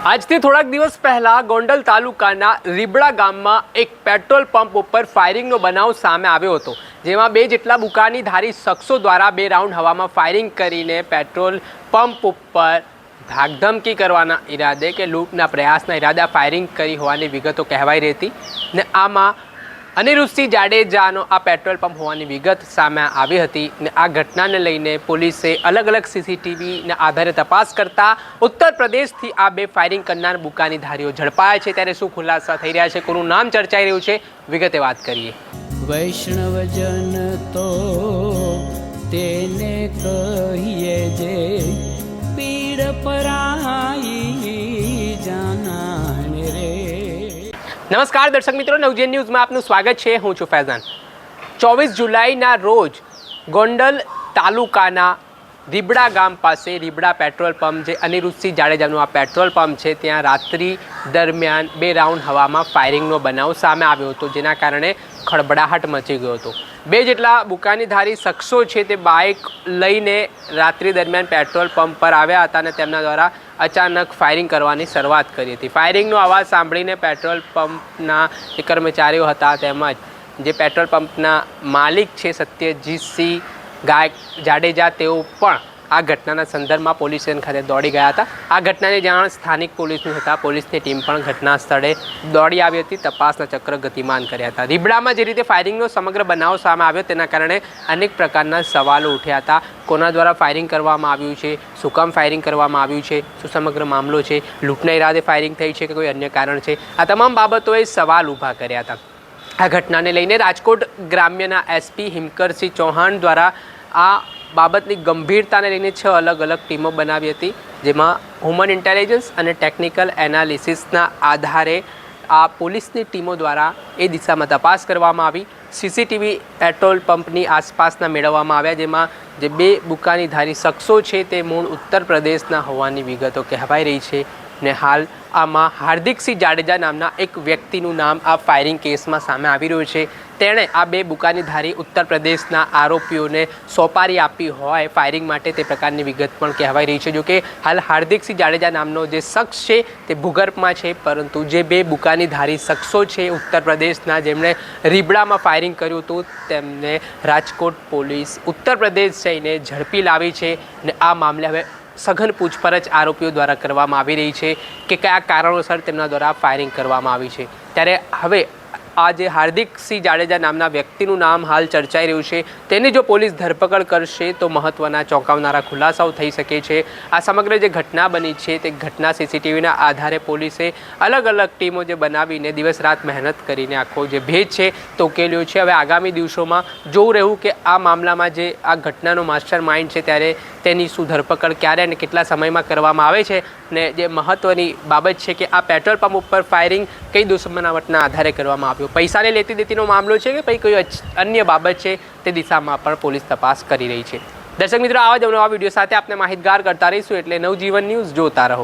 આજથી થોડાક દિવસ પહેલા ગોંડલ તાલુકાના રીબડા ગામમાં એક પેટ્રોલ પંપ ઉપર ફાયરિંગનો બનાવ સામે આવ્યો હતો, જેમાં બે જેટલા બુકાની ધારી શખ્સો દ્વારા બે રાઉન્ડ હવામાં ફાયરિંગ કરીને પેટ્રોલ પંપ ઉપર ધાકધમકી કરવાના ઈરાદે કે લૂંટના પ્રયાસના ઈરાદે ફાયરિંગ કરી હોવાની વિગતો કહેવાઈ રહી હતી ને આમાં અનિરુદ્ધસિંહ જાડેજાનો આ પેટ્રોલ પંપ હોવાની વિગત સામે આવી હતી ને આ ઘટનાને લઈને પોલીસે અલગ અલગ સીસીટીવીના આધારે તપાસ કરતા ઉત્તર પ્રદેશથી આ બે ફાયરિંગ કરનાર બુકાની ધારીઓ ઝડપાયા છે. ત્યારે શું ખુલાસા થઈ રહ્યા છે કોનું નામ ચર્ચાઈ રહ્યું છે? વિગતે વાત કરીએ. વૈષ્ણવજન તો તેને કહીએ જે પીડ પરાઈ નમસ્કાર દર્શક મિત્રો, નવજીવન ન્યૂઝમાં આપનું સ્વાગત છે. હું છું ફૈઝાન. ચોવીસ જુલાઈના રોજ ગોંડલ તાલુકાના રીબડા ગામ પાસે રીબડા પેટ્રોલ પંપ જે અનિરુદ્ધસિંહ જાડેજાનું આ પેટ્રોલ પંપ છે, ત્યાં રાત્રિ દરમિયાન બે રાઉન્ડ હવામાં ફાયરિંગનો બનાવ સામે આવ્યો હતો, જેના કારણે ખળબડાહટ મચી ગયો હતો. બે જેટલા બુકાનીધારી શખ્સો છે તે બાઇક લઈને રાત્રિ દરમિયાન પેટ્રોલ પંપ પર આવ્યા હતા અને તેમના દ્વારા અચાનક ફાયરિંગ કરવાની શરૂઆત કરી હતી. ફાયરિંગનો અવાજ સાંભળીને પેટ્રોલ પંપના જે કર્મચારીઓ હતા તેમજ જે પેટ્રોલ પંપના માલિક છે સત્યજીતસિંહ ગાયક જાડેજા તેઓ પણ આ ઘટનાના સંદર્ભમાં પોલીસ સ્ટેશન ખાતે દોડી ગયા હતા. આ ઘટનાની જાણ સ્થાનિક પોલીસની હતા. પોલીસની ટીમ પણ ઘટના સ્થળે દોડી આવી હતી. તપાસના ચક્ર ગતિમાન કર્યા હતા. રીબડામાં જે રીતે ફાયરિંગનો સમગ્ર બનાવ સામે આવ્યો તેના કારણે અનેક પ્રકારના સવાલો ઉઠ્યા હતા. કોના દ્વારા ફાયરિંગ કરવામાં આવ્યું છે? શું કામ ફાયરિંગ કરવામાં આવ્યું છે? શું સમગ્ર મામલો છે? લૂંટના ઈરાદે ફાયરિંગ થઈ છે કે કોઈ અન્ય કારણ છે? આ તમામ બાબતોએ સવાલ ઊભા કર્યા હતા. આ ઘટનાને લઈને રાજકોટ ગ્રામ્યના એસપી હિમકરસિંહ ચૌહાણ દ્વારા આ બાબતની ગંભીરતાને લઈને છ અલગ અલગ ટીમો બનાવી હતી, જેમાં હ્યુમન ઇન્ટેલિજન્સ અને ટેકનિકલ એનાલિસિસના આધારે આ પોલીસની ટીમો દ્વારા એ દિશામાં તપાસ કરવામાં આવી. સીસીટીવી પેટ્રોલ પંપની આસપાસના મેળવવામાં આવ્યા, જેમાં જે બે બુકાનીધારી શખ્સો છે તે મૂળ ઉત્તર પ્રદેશના હોવાની વિગતો કહેવાઈ રહી છે. ને હાલ આમાં હાર્દિકસિંહ જાડેજા નામના એક વ્યક્તિનું નામ આ ફાયરિંગ કેસમાં સામે આવી રહ્યું છે. તેણે આ બે બુકાનીધારી ઉત્તર પ્રદેશના આરોપીઓને સોપારી આપી હોય ફાયરિંગ માટે તે પ્રકારની વિગત પણ કહેવાઈ રહી છે. જોકે હાલ હાર્દિકસિંહ જાડેજા નામનો જે શખ્સ છે તે ભૂગર્ભમાં છે, પરંતુ જે બે બુકાનીધારી શખ્સો છે ઉત્તર પ્રદેશના જેમણે રીબડામાં ફાયરિંગ કર્યું હતું, તેમને રાજકોટ પોલીસ ઉત્તર પ્રદેશ જઈને ઝડપી લાવી છે અને આ મામલે હવે સઘન પૂછપરછ આરોપીઓ દ્વારા કરવામાં આવી રહી છે કે કયા કારણોસર તેમના દ્વારા ફાયરિંગ કરવામાં આવી છે. ત્યારે હવે આ જે હાર્દિકસિંહ જાડેજા નામના વ્યક્તિનું નામ હાલ ચર્ચાઈ રહ્યું છે. તેની જો પોલીસ ધરપકડ કરશે તો મહત્ત્વના ચોંકાવનારા ખુલાસાઓ થઈ શકે છે. આ સમગ્ર જે ઘટના બની છે તે ઘટના સીસીટીવીના આધારે પોલીસે અલગ અલગ ટીમો જે બનાવીને દિવસ રાત મહેનત કરીને આખો જે ભેદ છે તો ઉકેલ્યો છે. હવે આગામી દિવસોમાં જોવું રહ્યું કે આ મામલામાં જે આ ઘટનાનો માસ્ટર માઇન્ડ છે ત્યારે તેની શું ધરપકડ ક્યારે અને કેટલા સમયમાં કરવામાં આવે છે ને જે મહત્ત્વની બાબત છે કે આ પેટ્રોલ પંપ ઉપર ફાયરિંગ કઈ દુશ્મનાવટના આધારે કરવામાં આવ્યું પૈસાને લેતી દેતીનો મામલો છે કે પછી કોઈ અન્ય બાબત છે તે દિશામાં પણ પોલીસ તપાસ કરી રહી છે. દર્શક મિત્રો, આવા જ નવા વીડિયો સાથે આપણે માહિતગાર કરતા રહીશું એટલે નવજીવન ન્યૂઝ જોતા રહો.